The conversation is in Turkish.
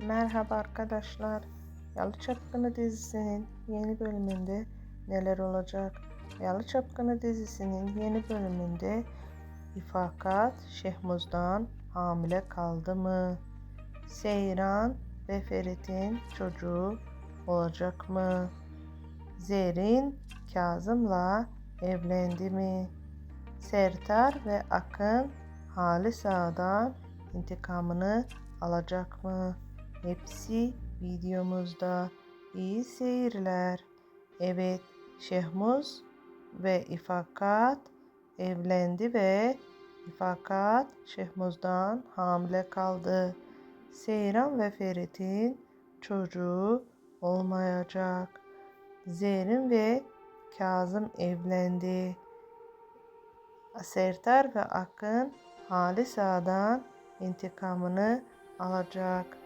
Merhaba arkadaşlar. Yalı Çapkını dizisinin yeni bölümünde neler olacak? Yalı Çapkını dizisinin yeni bölümünde İfakat Şehmuz'dan hamile kaldı mı? Seyran ve Ferit'in çocuğu olacak mı? Zerrin Kazım'la evlendi mi? Sertar ve Akın Halis Ağa'dan intikamını alacak mı? Hepsi videomuzda. İyi seyirler. Evet, Şehmuz ve İfakat evlendi ve İfakat Şehmuz'dan hamile kaldı. Seyran ve Ferit'in çocuğu olmayacak. Zerrin ve Kazım evlendi. Sertar ve Akın Halis Ağa'dan intikamını alacak.